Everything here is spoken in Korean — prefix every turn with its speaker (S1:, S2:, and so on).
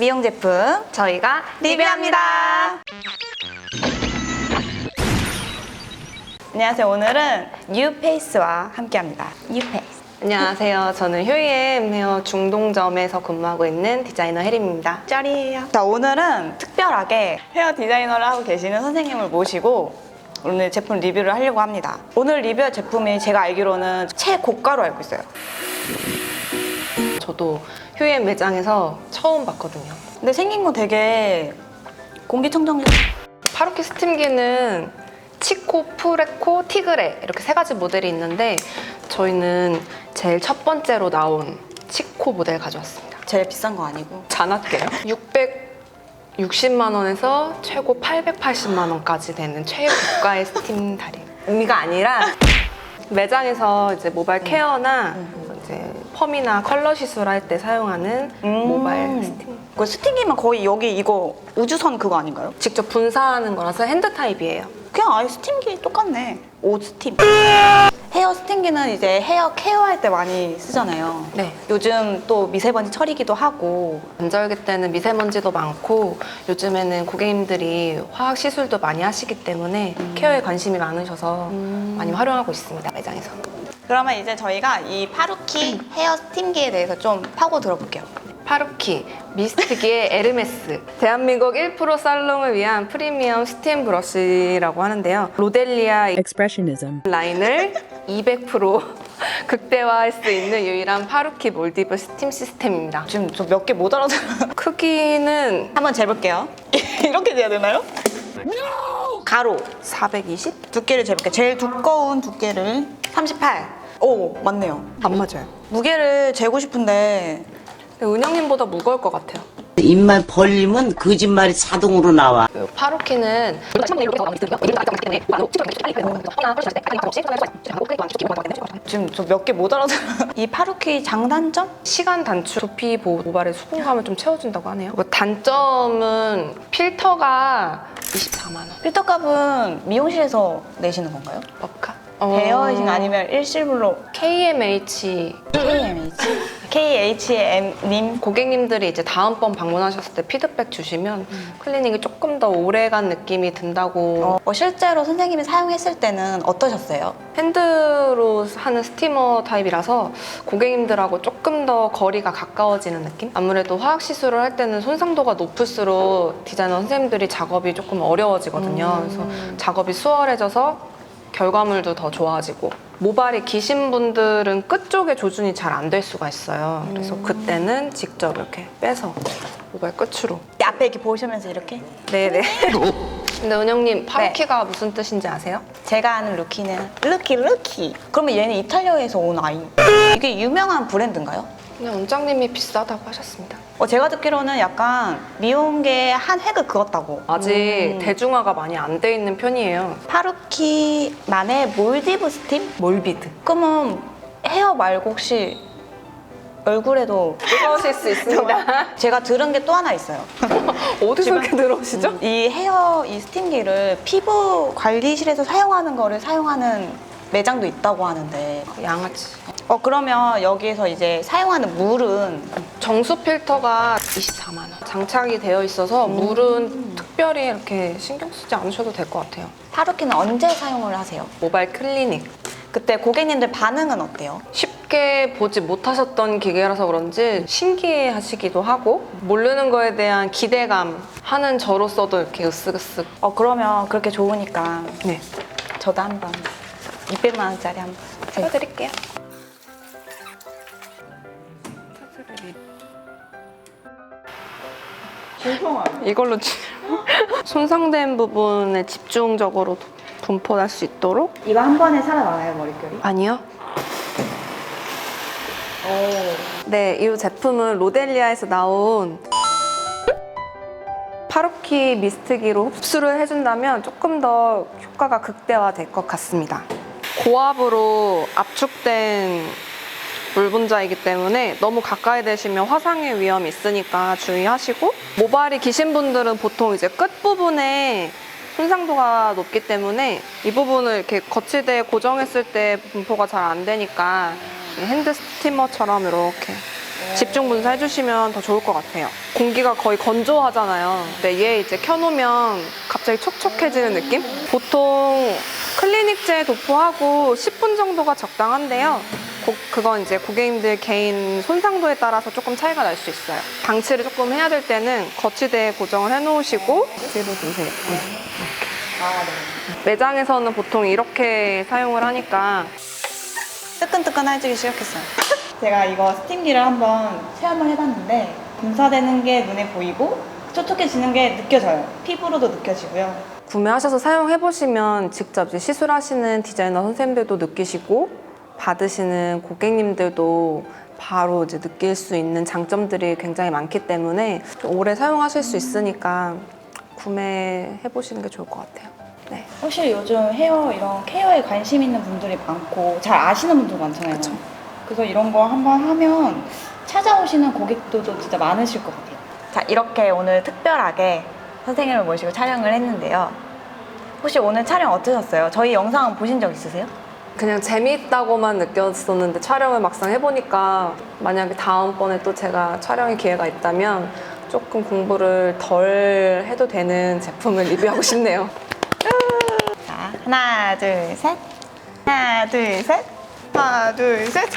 S1: 미용 제품
S2: 저희가
S1: 리뷰합니다. 안녕하세요. 오늘은 뉴페이스와 함께합니다. 뉴페이스.
S2: 안녕하세요. 저는 효이엠 헤어 중동점에서 근무하고 있는 디자이너 혜림입니다.
S1: 짤이에요. 자, 오늘은 특별하게 헤어 디자이너를 하고 계시는 선생님을 모시고 오늘 제품 리뷰를 하려고 합니다. 오늘 리뷰할 제품이 제가 알기로는 최고가로 알고 있어요.
S2: 저도 효이엠 매장에서 처음 봤거든요.
S1: 근데 생긴 거 되게 공기청정기
S2: 파루키 스팀기는 치코, 프레코, 티그레 이렇게 세 가지 모델이 있는데 저희는 제일 첫 번째로 나온 치코 모델 가져왔습니다.
S1: 제일 비싼 거 아니고
S2: 잔악게요. 660만 원에서 최고 880만 원까지 되는 최고가의 스팀 다리. 의미가 아니라 매장에서 이제 모바일 케어나 이제 펌이나 컬러 시술 할 때 사용하는
S1: 음.
S2: 모바일 스팀.
S1: 그 스팅기면 거의 여기 이거 우주선 그거 아닌가요?
S2: 직접 분사하는 거라서 핸드 타입이에요.
S1: 그냥 아예 스팀기 똑같네. 오 스팀. 헤어 스팅기는 이제 헤어 케어할 때 많이 쓰잖아요.
S2: 네.
S1: 요즘 또 미세먼지 처리기도 하고
S2: 관절기 때는 미세먼지도 많고 요즘에는 고객님들이 화학 시술도 많이 하시기 때문에 케어에 관심이 많으셔서 많이 활용하고 있습니다 매장에서.
S1: 그러면 이제 저희가 이 파루키 헤어 스팀기에 대해서 좀 파고 들어볼게요.
S2: 파루키, 미스트기의 에르메스 대한민국 1% 살롱을 위한 프리미엄 스팀 브러쉬라고 하는데요 로델리아
S3: expressionism.
S2: 라인을 200% 극대화할 수 있는 유일한 파루키 몰디브 스팀 시스템입니다
S1: 지금 저 몇 개 못 알아들어요.
S2: 크기는
S1: 한번 재볼게요. 이렇게 돼야 되나요? 가로
S2: 420?
S1: 두께를 재볼게요. 제일 두꺼운 두께를 38. 오 맞네요.
S2: 안 맞아요
S1: 무게를 재고 싶은데
S2: 은영님보다 무거울 것 같아요
S4: 입만 벌리면 거짓말이 자동으로 나와.
S2: 그 파루키는
S1: 지금 저 몇 개 못 알아들어요. 이 파루키 장단점?
S2: 시간 단축, 두피 보호, 모발의 수분감을 좀 채워준다고 하네요. 그리고 단점은 필터가 24만 원.
S1: 필터 값은 미용실에서 내시는 건가요?
S2: 법카?
S1: 베어이징 아니면 일실물로
S2: KMH
S1: KMH? KHM님
S2: 고객님들이 이제 다음번 방문하셨을 때 피드백 주시면 클리닉이 조금 더 오래간 느낌이 든다고
S1: 어, 실제로 선생님이 사용했을 때는 어떠셨어요?
S2: 핸드로 하는 스티머 타입이라서 고객님들하고 조금 더 거리가 가까워지는 느낌? 아무래도 화학 시술을 할 때는 손상도가 높을수록 디자이너 선생님들이 작업이 조금 어려워지거든요. 그래서 작업이 수월해져서 결과물도 더 좋아지고 모발이 기신 분들은 끝 쪽에 조준이 잘 안 될 수가 있어요. 그래서 그때는 직접 이렇게 빼서 모발 끝으로.
S1: 앞에 이렇게 보시면서 이렇게
S2: 네네. 근데 은영님 파루키가 무슨 뜻인지 아세요?
S1: 제가 아는 루키는 루키 루키 그러면 얘는 이탈리아에서 온 아이 이게 유명한 브랜드인가요?
S2: 그냥 원장님이 비싸다고 하셨습니다.
S1: 어, 제가 듣기로는 약간 미용계 한 획을 그었다고
S2: 아직
S1: 음.
S2: 대중화가 많이 안 돼 있는 편이에요.
S1: 파루키만의 몰디브 스팀?
S2: 몰비드.
S1: 그러면 헤어 말고 혹시 얼굴에도
S2: 뜨거우실 수 있습니다.
S1: 제가 들은 게 또 하나 있어요
S2: 어디서 이렇게 들어오시죠?
S1: 이 헤어 이 스팀기를 피부 관리실에서 사용하는 거를 사용하는 매장도 있다고 하는데
S2: 양아치.
S1: 어 그러면 여기에서 이제 사용하는 물은
S2: 정수 필터가 24만 원. 장착이 되어 있어서 물은 특별히 이렇게 신경 쓰지 않으셔도 될 것 같아요.
S1: 파루키는 언제 사용을 하세요?
S2: 모바일 클리닉.
S1: 그때 고객님들 반응은 어때요?
S2: 쉽게 보지 못하셨던 기계라서 그런지 신기해 하시기도 하고 모르는 거에 대한 기대감 하는 저로서도 이렇게 으쓱으쓱
S1: 어 그러면 그렇게 좋으니까
S2: 네.
S1: 저도 한번 200만 원짜리 한번
S2: 해드릴게요. 이걸로 지- 손상된 부분에 집중적으로 분포할 수 있도록
S1: 이거 한 번에 살아나나요 머릿결이?
S2: 아니요. 네, 이 제품은 로델리아에서 나온 파루키 미스트기로 흡수를 해준다면 조금 더 효과가 극대화될 것 같습니다. 고압으로 압축된 물 분자이기 때문에 너무 가까이 대시면 화상의 위험이 있으니까 주의하시고 모발이 기신 분들은 보통 이제 끝 부분에 손상도가 높기 때문에 이 부분을 이렇게 거치대에 고정했을 때 분포가 잘 안 되니까 이 핸드 스티머처럼 이렇게 집중 분사 해 주시면 더 좋을 것 같아요. 공기가 거의 건조하잖아요. 근데 얘 이제 켜놓으면 갑자기 촉촉해지는 느낌? 보통 클리닉제 도포하고 10분 정도가 적당한데요. 고- 그건 이제 고객님들 개인 손상도에 따라서 조금 차이가 날 수 있어요. 방치를 조금 해야 될 때는 거치대에 고정을 해놓으시고 뒤로 두세요. 매장에서는 보통 이렇게 사용을 하니까
S1: 뜨끈뜨끈해지기 시작했어요. 제가 이거 스팀기를 한번 체험을 해봤는데 분사되는 게 눈에 보이고 촉촉해지는 게 느껴져요. 피부로도 느껴지고요.
S2: 구매하셔서 사용해 보시면 직접 이제 시술하시는 디자이너 선생님들도 느끼시고 받으시는 고객님들도 바로 이제 느낄 수 있는 장점들이 굉장히 많기 때문에 좀 오래 사용하실 수 있으니까 구매해 보시는 게 좋을 것 같아요. 네.
S1: 확실히 요즘 헤어 이런 케어에 관심 있는 분들이 많고 잘 아시는 분들 많잖아요.
S2: 그쵸.
S1: 그래서 이런 거 한번 하면 찾아오시는 고객들도 진짜 많으실 것 같아요. 자, 이렇게 오늘 특별하게 선생님을 모시고 촬영을 했는데요. 혹시 오늘 촬영 어떠셨어요? 저희 영상 보신 적 있으세요?
S2: 그냥 재미있다고만 느꼈었는데 촬영을 막상 해보니까 만약에 다음번에 또 제가 촬영의 기회가 있다면 조금 공부를 덜 해도 되는 제품을 리뷰하고 싶네요.
S1: 자, 하나, 둘, 셋. 하나, 둘, 셋. 하나, 둘, 셋.